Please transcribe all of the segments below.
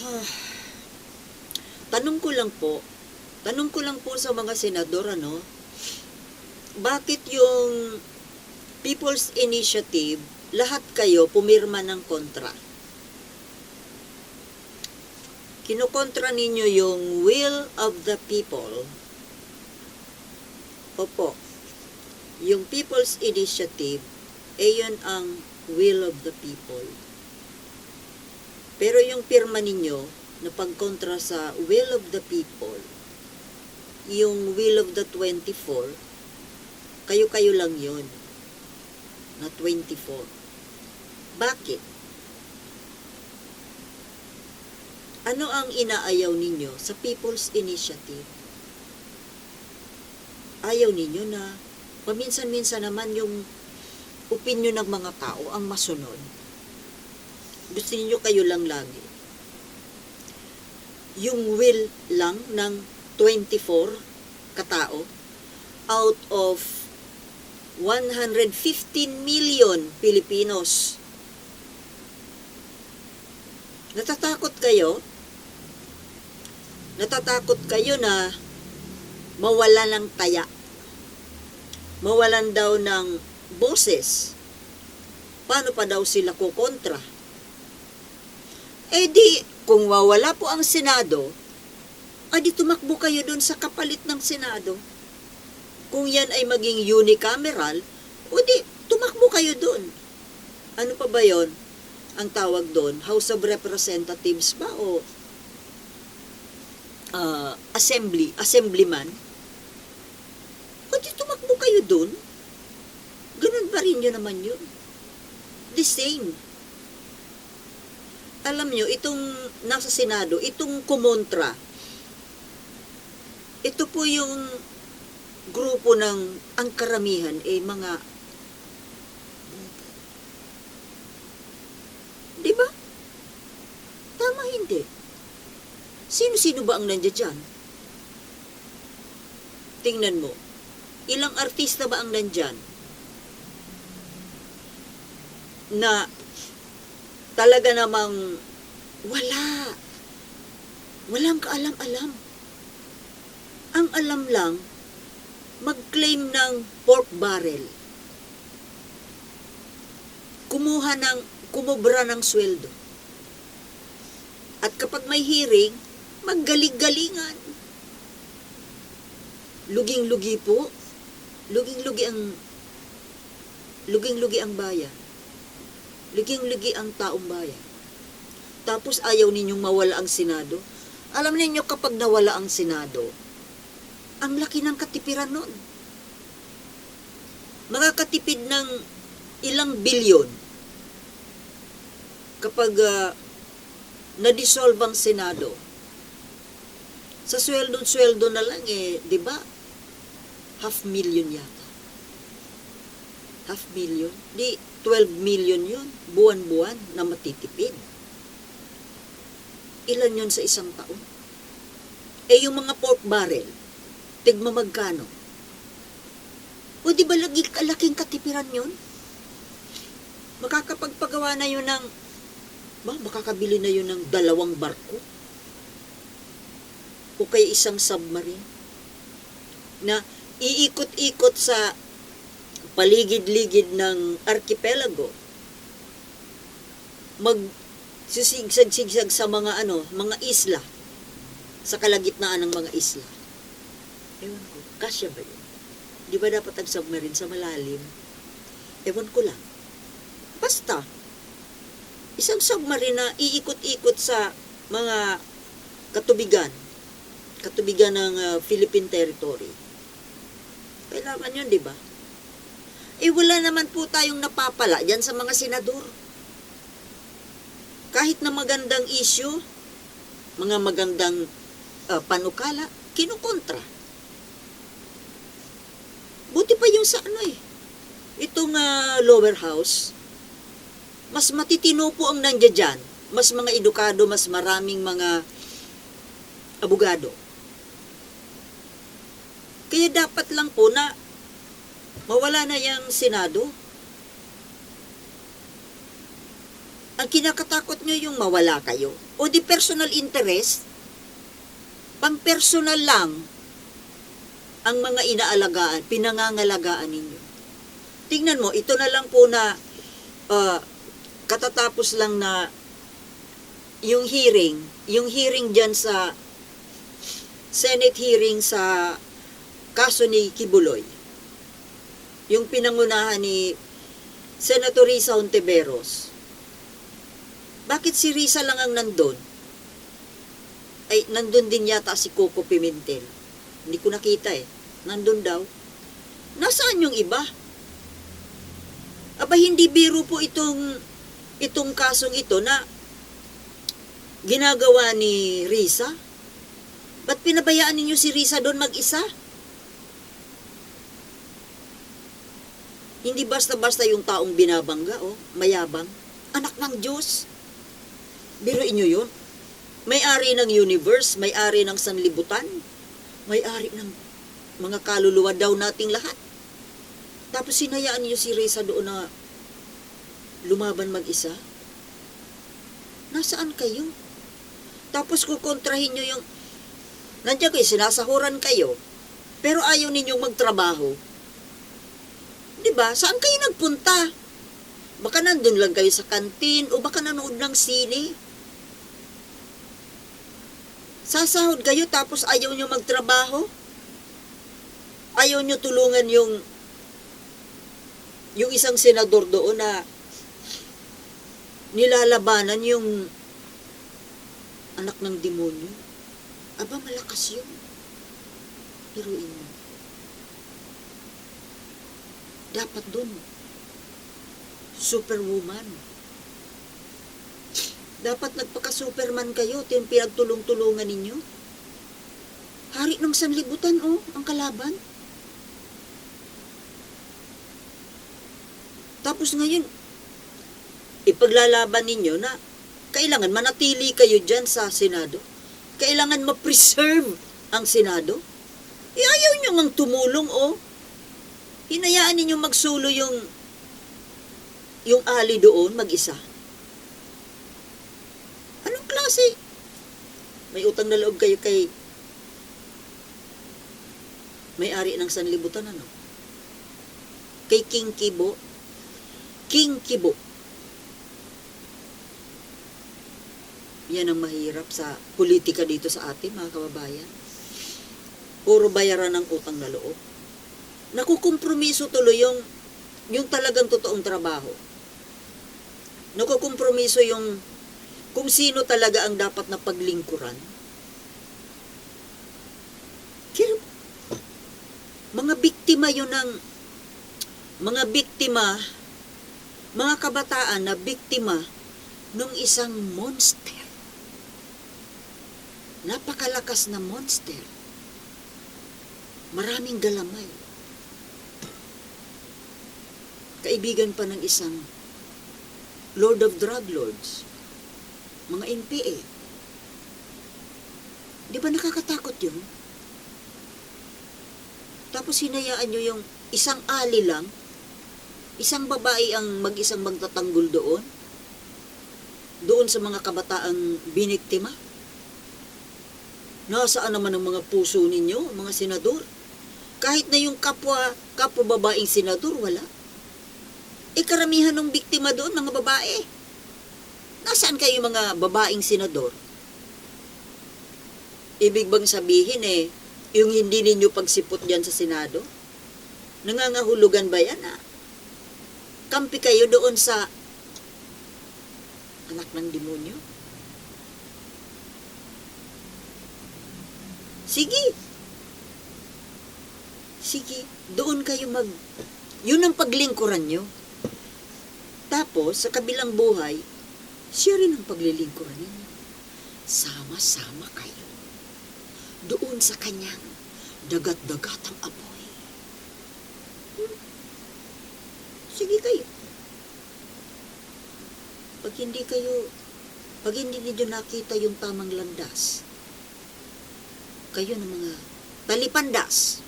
Tanong ko lang po, tanong ko lang po sa mga senador, ano, bakit yung People's Initiative, lahat kayo pumirma ng kontra? Kinukontra ninyo yung will of the people. Opo, yung People's Initiative, eh yun ang will of the people. Pero yung pirma ninyo na pagkontra sa will of the people, yung will of the 24, kayo-kayo lang yun na 24. Bakit? Ano ang inaayaw ninyo sa People's Initiative? Ayaw ninyo na paminsan-minsan naman yung opinion ng mga tao ang masunod. Gusto ninyo kayo lang lagi. Yung will lang ng 24 katao out of 115 million Pilipinos. Natatakot kayo? Natatakot kayo na mawala ng taya. Mawalan daw ng boses. Paano pa daw sila kukontra? Eh di, kung wawala po ang Senado, adi tumakbo kayo doon sa kapalit ng Senado. Kung yan ay maging unicameral, o di, tumakbo kayo doon. Ano pa ba yon? Ang tawag doon, House of Representatives ba o ah, Assembly, Assemblyman? O di tumakbo kayo doon. Ganun ba rin yun naman yun? The same. Alam nyo, itong nasa Senado, itong kumontra, ito po yung grupo ng ang karamihan eh mga Di ba? Tama hindi. Sino-sino ba ang nandiyan dyan? Tingnan mo. Ilang artista ba ang nandyan? Na talaga namang wala. Walang kaalam-alam. Ang alam lang, mag-claim ng pork barrel. Kumuha ng, kumubra ng sweldo. At kapag may hearing, maggalig-galingan. Luging-lugi po. Luging-lugi ang luging-lugi ang bayan. Luging-lugi ang taong bayan. Tapos ayaw ninyong mawala ang Senado. Alam ninyo kapag nawala ang Senado, ang laki ng katipiran nun. Makakatipid ng ilang bilyon kapag ah, na-dissolve ang Senado. Sa sweldo-sweldo na lang eh, di ba? Half million yata. Half million? Di, 12 million yun. Buwan-buwan na matitipid. Ilan yun sa isang taon? Eh, yung mga pork barrel, tigma magkano? O di ba lagi kalaking katipiran yun? Makakapagpagawa na yun ng, ba, makakabili na yun ng dalawang barko? O kaya isang submarine? Na iikot-ikot sa paligid-ligid ng archipelago. Mag sisigsag-sigsag sa mga ano, mga isla. Sa kalagitnaan ng mga isla. Ewan ko, kasya ba yun? Di ba dapat ang submarine sa malalim? Ewan ko lang. Basta, isang submarine na iikot-ikot sa mga katubigan, katubigan ng ah, Philippine territory. Kailangan yun, di ba? Eh, wala naman po tayong napapala dyan sa mga senador. Kahit na magandang issue, mga magandang ah, panukala, kinukontra. Buti pa yung sa ano eh. Itong ah, lower house, mas matitino po ang nandiyan dyan. Mas mga edukado, mas maraming mga abogado. Kaya dapat lang po na mawala na yung Senado. Ang kinakatakot nyo yung mawala kayo. O di personal interest, pang personal lang ang mga inaalagaan, pinangangalagaan ninyo. Tingnan mo, ito na lang po na ah, katatapos lang na yung hearing, yung hearing dyan sa Senate hearing sa kaso ni Kibuloy. Yung pinangunahan ni Senator Risa Ontiveros. Bakit si Risa lang ang nandun? Ay, nandun din yata si Coco Pimentel. Hindi ko nakita eh. Nandun daw. Nasaan yung iba? Aba, hindi biro po itong itong kasong ito na ginagawa ni Risa. Ba't pinabayaan ninyo si Risa doon mag-isa? Hindi basta-basta yung taong binabangga, oh, mayabang. Anak ng Diyos. Biruin nyo yun. May-ari ng universe, may-ari ng sanlibutan, may-ari ng mga kaluluwa daw nating lahat. Tapos sinayaan niyo si Reza doon na lumaban mag-isa. Nasaan kayo? Tapos kukontrahin niyo yung nandiyan kayo, sinasahuran kayo, pero ayaw ninyong magtrabaho. Di ba? Saan kayo nagpunta? Baka nandun lang kayo sa kantin o baka nanood ng sine. Sasahod kayo tapos ayaw nyo magtrabaho? Ayaw nyo tulungan yung yung isang senador doon na nilalabanan yung anak ng demonyo. Aba, malakas yun. Hiruin mo. Dapat doon. Superwoman. Dapat nagpaka-superman kayo. Ito yung pinagtulong-tulungan ninyo. Hari ng sanlibutan, oh, ang kalaban. Tapos ngayon, ipaglalaban ninyo na kailangan manatili kayo dyan sa Senado. Kailangan ma-preserve ang Senado. E ayaw nyo mang tumulong, oh. Hinayaan ninyo magsulo yung yung ali doon mag-isa. Anong klase? May utang na loob kayo kay may-ari ng sanlibutan, ano? Kay King Kibo. King Kibo. Yan ang mahirap sa politika dito sa atin, mga kababayan. Puro bayaran ng utang na loob. Nakukompromiso tuloy yung, yung talagang totoong trabaho. Nakukompromiso yung kung sino talaga ang dapat na paglingkuran. Kaya, mga biktima yun ng mga biktima, mga kabataan na biktima ng isang monster. Napakalakas na monster. Maraming galamay. Kaibigan pa ng isang Lord of Drug Lords. Mga NPA. Di ba nakakatakot yun? Tapos hinayaan nyo yung isang ali lang, isang babae ang mag-isang magtatanggol doon, doon sa mga kabataang biniktima. Nasaan naman ang mga puso ninyo, mga senador? Kahit na yung kapwa, kapwa babaeng senador, wala. E karamihan ng biktima doon, mga babae. Nasaan kayo mga babaeng senador? Ibig bang sabihin eh, yung hindi ninyo pagsipot dyan sa Senado? Nangangahulugan ba yan ah? Kampi kayo doon sa anak ng demonyo? Sige. Sige, doon kayo mag... Yun ang paglingkuran nyo. Tapos, sa kabilang buhay, siya rin ang paglilingkuran ninyo. Sama-sama kayo. Doon sa kanyang dagat-dagatang apoy. Hmm. Sige kayo. Pag hindi kayo, pag hindi ninyo nakita yung tamang landas, kayo ng mga talipandas,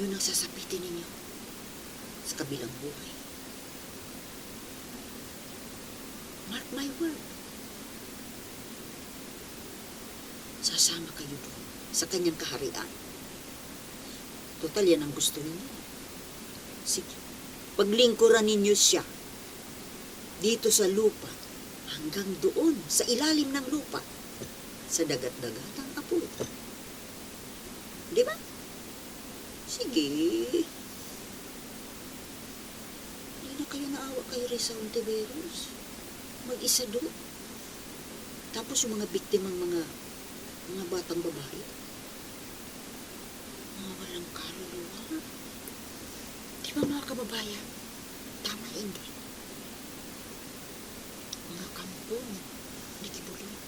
yun ang sasapitin ninyo sa kabilang buhay. Mark my word. Sasama kayo doon sa kanyang kaharian. Total, yan ang gusto ninyo. Sige, paglingkuran ninyo siya dito sa lupa hanggang doon, sa ilalim ng lupa, sa dagat-dagatang apoy. Di ba? Sige. Hindi na kayo naawa kay Risa Ontiveros. Mag-isa doon. Tapos yung mga biktimang mga mga batang babae. Mga walang kaluluwa. Di ba mga kababayan? Tama hindi. Mga kampong, di kibuloy.